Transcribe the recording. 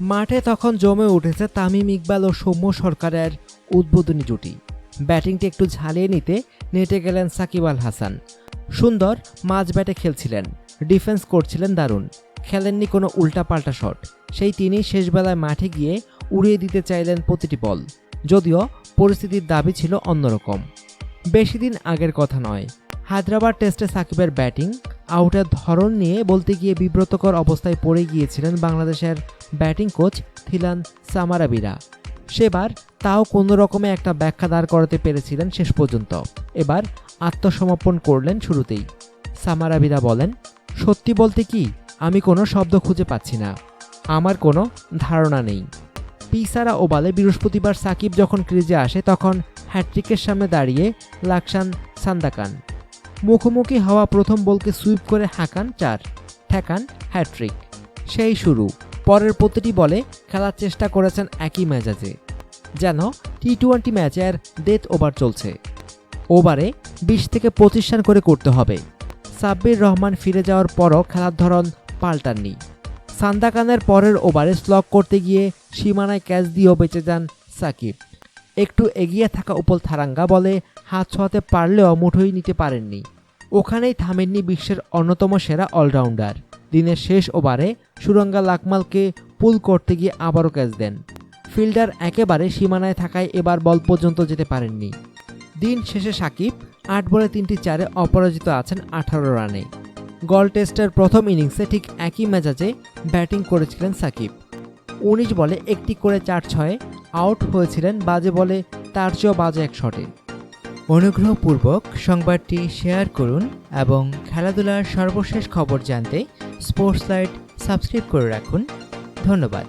মাঠে তখন জমে উঠেছে তামিম ইকবাল ও সৌম্য সরকারের উদ্বোধনী জুটি। ব্যাটিংটি একটু ঝালিয়ে নিতে নেটে গেলেন সাকিব আল হাসান। সুন্দর মাঝ ব্যাটে খেলছিলেন, ডিফেন্স করছিলেন দারুণ, খেলেননি কোনো উল্টাপাল্টা শট। সেই তিনি শেষবেলায় মাঠে গিয়ে উড়িয়ে দিতে চাইলেন প্রতিটি বল। যদিও পরিস্থিতির দাবি ছিল অন্যরকম। বেশি দিন আগের কথা নয়, হায়দ্রাবাদ টেস্টে সাকিবের ব্যাটিং আউটের ধরন নিয়ে বলতে গিয়ে বিব্রতকর অবস্থায় পড়ে গিয়েছিলেন বাংলাদেশের ব্যাটিং কোচ থিলান সামারাবিরা। সেবার তাও কোনো রকমে একটা ব্যাখ্যা দাঁড় করাতে পেরেছিলেন শেষ পর্যন্ত। এবার আত্মসমর্পণ করলেন শুরুতেই। সামারাবিরা বলেন, সত্যি বলতে কি, আমি কোনো শব্দ খুঁজে পাচ্ছি না। আমার কোনো ধারণা নেই। পিসারা ওবালে বৃহস্পতিবার সাকিব যখন ক্রিজে আসে, তখন হ্যাট্রিকের সামনে দাঁড়িয়ে লাকসান সান্দাকান মুখোমুখি হওয়া প্রথম বলকে সুইপ করে হাঁকান চার ঠেকান হ্যাট্রিক সেই শুরু। পরের প্রতিটি বলে খেলার চেষ্টা করেছেন একই মেজাজে। যেন টি টোয়েন্টি ম্যাচের ডেথ ওভার চলছে। ওভারে বিশ থেকে পঁচিশ রান করে করতে হবে। সাব্বির রহমান ফিরে যাওয়ার পরও খেলার ধরন পাল্টাননি। সান্দাকানের পরের ওভারে স্লগ করতে গিয়ে সীমানায় ক্যাচ দিয়েও বেঁচে যান সাকিব। একটু এগিয়ে থাকা উপল থারাঙ্গা বলে হাত ছোঁয়াতে পারলেও মুঠোই নিতে পারেননি। ওখানেই থামেননি বিশ্বের অন্যতম সেরা অলরাউন্ডার। দিনের শেষ ওভারে সুরঙ্গা লাকমালকে পুল করতে গিয়ে আবারও ক্যাচ দেন। ফিল্ডার একেবারে সীমানায় থাকায় এবার বল পর্যন্ত যেতে পারেননি। দিন শেষে সাকিব আট বলে তিনটি চারে অপরাজিত আছেন আঠারো রানে। গল টেস্টের প্রথম ইনিংসে ঠিক একই মেজাজে ব্যাটিং করেছিলেন সাকিব। উনিশ বলে একটি করে চার ছয়ে আউট হয়েছিলেন বাজে বলে তার চেয়েও বাজে এক শটে। অনুগ্রহপূর্বক সংবাদটি শেয়ার করুন এবং খেলাধুলার সর্বশেষ খবর জানতে স্পোর্টস লাইট সাবস্ক্রাইব করে রাখুন। ধন্যবাদ।